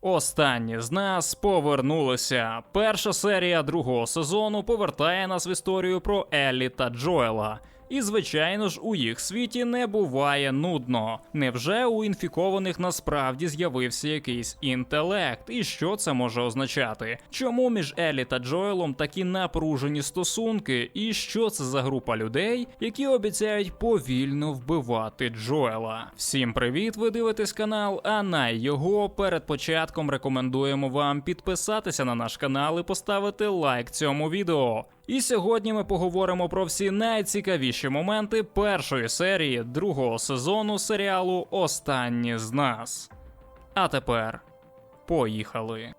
Останні з нас повернулися. Перша серія другого сезону повертає нас в історію про Еллі та Джоела. І, звичайно ж, у їх світі не буває нудно. Невже у інфікованих насправді з'явився якийсь інтелект? І що це може означати? Чому між Еллі та Джоелом такі напружені стосунки? І що це за група людей, які обіцяють повільно вбивати Джоела? Всім привіт! Ви дивитесь канал, а на його перед початком рекомендуємо вам підписатися на наш канал і поставити лайк цьому відео. І сьогодні ми поговоримо про всі найцікавіші моменти першої серії другого сезону серіалу Останні з нас. А тепер поїхали.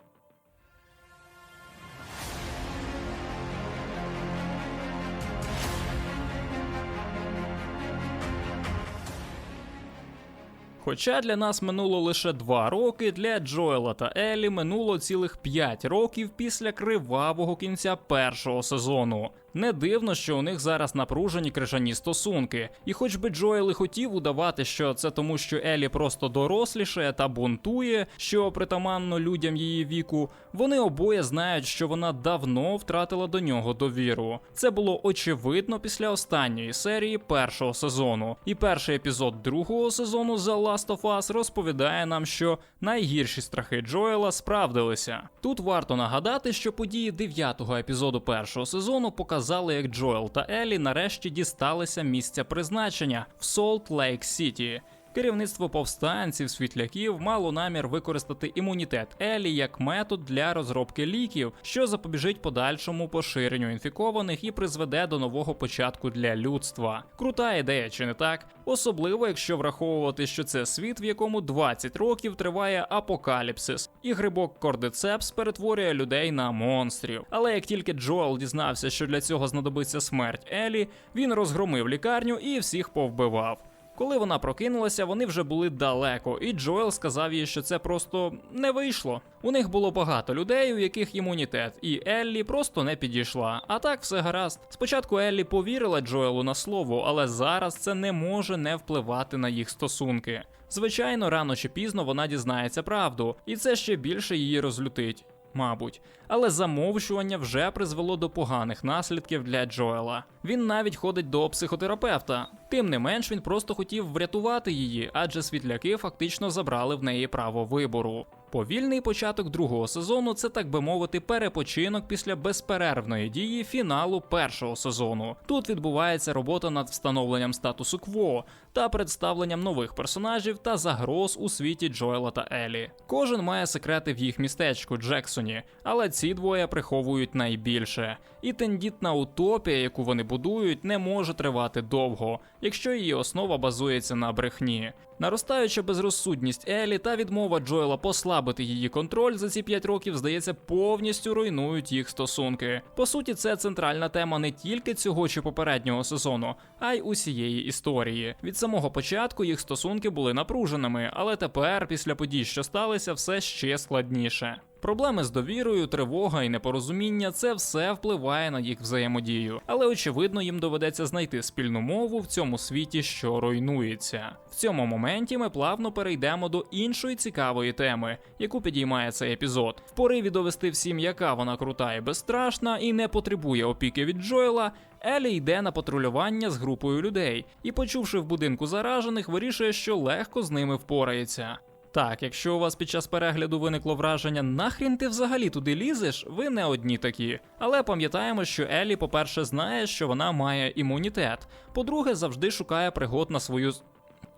Хоча для нас минуло лише два роки, для Джоела та Елі минуло цілих п'ять років після кривавого кінця першого сезону. Не дивно, що у них зараз напружені крижані стосунки, і хоч би Джоел і хотів удавати, що це тому, що Елі просто доросліше та бунтує, що притаманно людям її віку, вони обоє знають, що вона давно втратила до нього довіру. Це було очевидно після останньої серії першого сезону. І перший епізод другого сезону The Last of Us розповідає нам, що найгірші страхи Джоела справдилися. Тут варто нагадати, що події дев'ятого епізоду першого сезону показали, як Джоел та Елі нарешті дісталися місця призначення в Солт Лейк Сіті. Керівництво повстанців світляків мало намір використати імунітет Елі як метод для розробки ліків, що запобіжить подальшому поширенню інфікованих і призведе до нового початку для людства. Крута ідея, чи не так? Особливо, якщо враховувати, що це світ, в якому 20 років триває апокаліпсис, і грибок Кордицепс перетворює людей на монстрів. Але як тільки Джоел дізнався, що для цього знадобиться смерть Елі, він розгромив лікарню і всіх повбивав. Коли вона прокинулася, вони вже були далеко, і Джоел сказав їй, що це просто не вийшло. У них було багато людей, у яких імунітет, і Еллі просто не підійшла. А так все гаразд. Спочатку Еллі повірила Джоелу на слово, але зараз це не може не впливати на їх стосунки. Звичайно, рано чи пізно вона дізнається правду, і це ще більше її розлютить. Мабуть, але замовчування вже призвело до поганих наслідків для Джоела. Він навіть ходить до психотерапевта. Тим не менш, він просто хотів врятувати її, адже світляки фактично забрали в неї право вибору. Повільний початок другого сезону це, так би мовити, перепочинок після безперервної дії фіналу першого сезону. Тут відбувається робота над встановленням статусу кво та представленням нових персонажів та загроз у світі Джоела та Елі. Кожен має секрети в їх містечку Джексоні, але ці двоє приховують найбільше. І тендітна утопія, яку вони будують, не може тривати довго, якщо її основа базується на брехні. Наростаюча безрозсудність Елі та відмова Джоела послабити її контроль за ці 5 років, здається, повністю руйнують їх стосунки. По суті, це центральна тема не тільки цього чи попереднього сезону, а й усієї історії. Від самого початку їх стосунки були напруженими, але тепер, після подій, що сталися, все ще складніше. Проблеми з довірою, тривога і непорозуміння це все впливає на їх взаємодію, але очевидно їм доведеться знайти спільну мову в цьому світі, що руйнується. В цьому моменті ми плавно перейдемо до іншої цікавої теми, яку підіймає цей епізод. В пориві довести всім, яка вона крута і безстрашна, і не потребує опіки від Джоела. Елі йде на патрулювання з групою людей і, почувши в будинку заражених, вирішує, що легко з ними впорається. Так, якщо у вас під час перегляду виникло враження, нахрін ти взагалі туди лізеш, ви не одні такі. Але пам'ятаємо, що Елі, по-перше, знає, що вона має імунітет. По-друге, завжди шукає пригод на свою.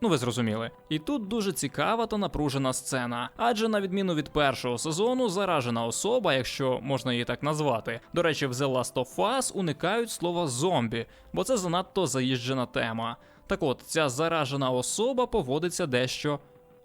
Ну, ви зрозуміли. І тут дуже цікава та напружена сцена. Адже на відміну від першого сезону, заражена особа, якщо можна її так назвати, до речі, в The Last of Us уникають слова зомбі, бо це занадто заїжджена тема. Так от, ця заражена особа поводиться дещо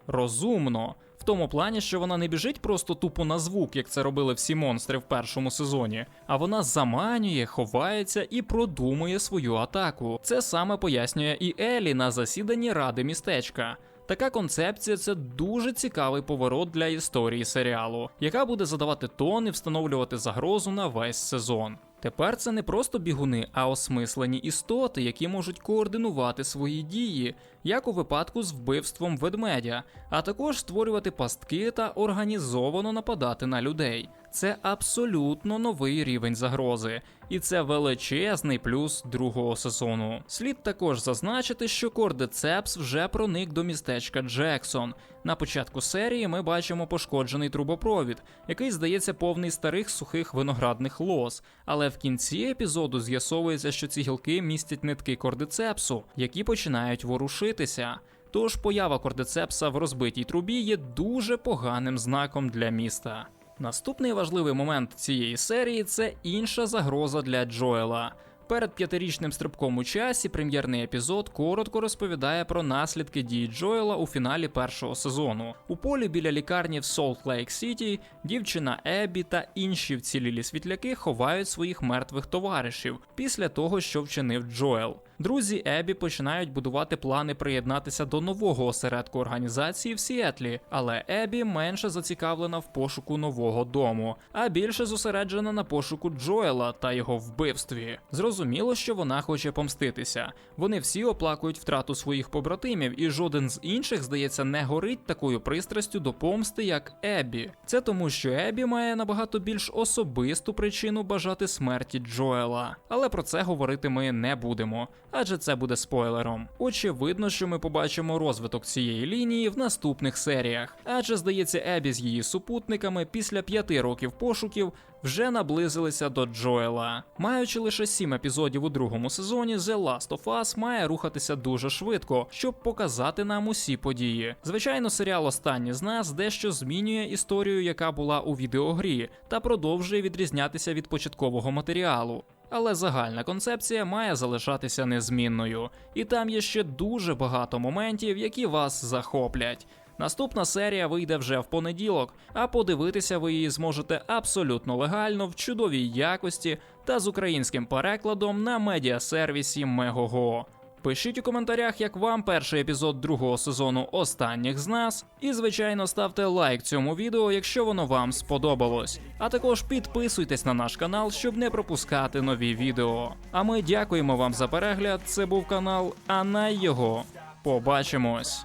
розумно. В тому плані, що вона не біжить просто тупо на звук, як це робили всі монстри в першому сезоні, а вона заманює, ховається і продумує свою атаку. Це саме пояснює і Елі на засіданні ради містечка. Така концепція це дуже цікавий поворот для історії серіалу, яка буде задавати тон і встановлювати загрозу на весь сезон. Тепер це не просто бігуни, а осмислені істоти, які можуть координувати свої дії, як у випадку з вбивством ведмедя, а також створювати пастки та організовано нападати на людей. Це абсолютно новий рівень загрози, і це величезний плюс другого сезону. Слід також зазначити, що Кордицепс вже проник до містечка Джексон. На початку серії ми бачимо пошкоджений трубопровід, який здається повний старих сухих виноградних лоз. Але в кінці епізоду з'ясовується, що ці гілки містять нитки кордицепсу, які починають ворушитися. Тож поява кордицепса в розбитій трубі є дуже поганим знаком для міста. Наступний важливий момент цієї серії це інша загроза для Джоела. Перед п'ятирічним стрибком у часі прем'єрний епізод коротко розповідає про наслідки дій Джоела у фіналі першого сезону. У полі біля лікарні в Солт Лейк Сіті дівчина Ебі та інші вцілілі світляки ховають своїх мертвих товаришів після того, що вчинив Джоел. Друзі Ебі починають будувати плани приєднатися до нового осередку організації в Сіетлі, але Ебі менше зацікавлена в пошуку нового дому, а більше зосереджена на пошуку Джоела та його вбивстві. Зрозуміло, що вона хоче помститися. Вони всі оплакують втрату своїх побратимів, і жоден з інших, здається, не горить такою пристрастю до помсти, як Ебі. Це тому, що Ебі має набагато більш особисту причину бажати смерті Джоела. Але про це говорити ми не будемо адже це буде спойлером. Очевидно, що ми побачимо розвиток цієї лінії в наступних серіях, адже здається, Ебі з її супутниками після п'яти років пошуків вже наблизилися до Джоела. Маючи лише сім епізодів у другому сезоні, The Last of Us має рухатися дуже швидко, щоб показати нам усі події. Звичайно, серіал Останні з нас дещо змінює історію, яка була у відеогрі, та продовжує відрізнятися від початкового матеріалу. Але загальна концепція має залишатися незмінною, і там є ще дуже багато моментів, які вас захоплять. Наступна серія вийде вже в понеділок, а подивитися ви її зможете абсолютно легально в чудовій якості та з українським перекладом на медіасервісі Мегого. Пишіть у коментарях, як вам перший епізод другого сезону останніх з нас. І, звичайно, ставте лайк цьому відео, якщо воно вам сподобалось. А також підписуйтесь на наш канал, щоб не пропускати нові відео. А ми дякуємо вам за перегляд. Це був канал Анай його. Побачимось.